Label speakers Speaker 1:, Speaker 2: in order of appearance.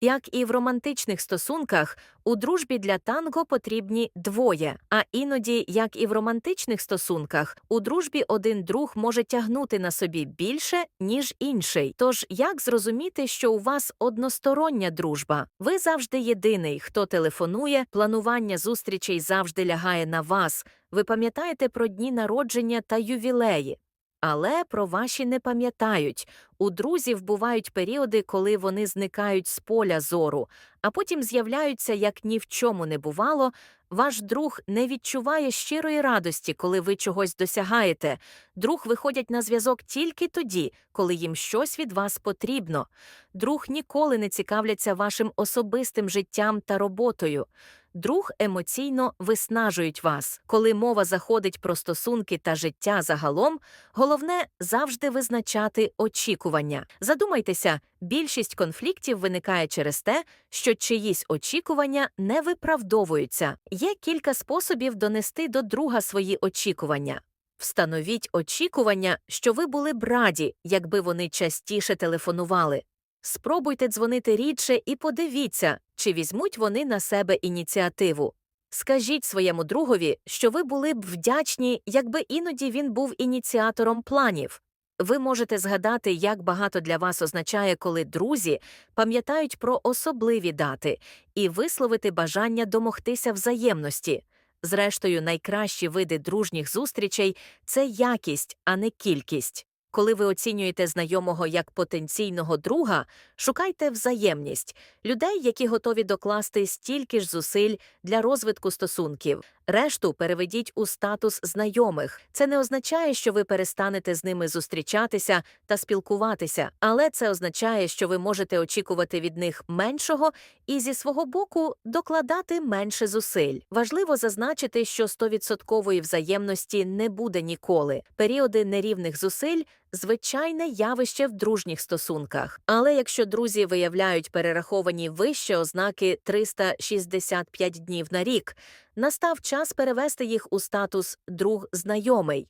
Speaker 1: Як і в романтичних стосунках, у дружбі для танго потрібні двоє, а іноді, як і в романтичних стосунках, у дружбі один друг може тягнути на собі більше, ніж інший. Тож як зрозуміти, що у вас одностороння дружба? Ви завжди єдиний, хто телефонує, планування зустрічей завжди лягає на вас. Ви пам'ятаєте про дні народження та ювілеї. Але про ваші не пам'ятають. У друзів бувають періоди, коли вони зникають з поля зору, а потім з'являються, як ні в чому не бувало. Ваш друг не відчуває щирої радості, коли ви чогось досягаєте. Друг виходять на зв'язок тільки тоді, коли їм щось від вас потрібно. Друг ніколи не цікавляться вашим особистим життям та роботою. Друг емоційно виснажують вас. Коли мова заходить про стосунки та життя загалом, головне завжди визначати очікування. Задумайтеся, більшість конфліктів виникає через те, що чиїсь очікування не виправдовуються. Є кілька способів донести до друга свої очікування. Встановіть очікування, що ви були б раді, якби вони частіше телефонували. Спробуйте дзвонити рідше і подивіться, чи візьмуть вони на себе ініціативу. Скажіть своєму другові, що ви були б вдячні, якби іноді він був ініціатором планів. Ви можете згадати, як багато для вас означає, коли друзі пам'ятають про особливі дати, і висловити бажання домогтися взаємності. Зрештою, найкращі види дружніх зустрічей це якість, а не кількість. Коли ви оцінюєте знайомого як потенційного друга, шукайте взаємність людей, які готові докласти стільки ж зусиль для розвитку стосунків. Решту переведіть у статус знайомих. Це не означає, що ви перестанете з ними зустрічатися та спілкуватися, але це означає, що ви можете очікувати від них меншого і зі свого боку докладати менше зусиль. Важливо зазначити, що 100% взаємності не буде ніколи. Періоди нерівних зусиль звичайне явище в дружніх стосунках. Але якщо друзі виявляють перераховані вище ознаки 365 днів на рік, настав час перевести їх у статус друг знайомий.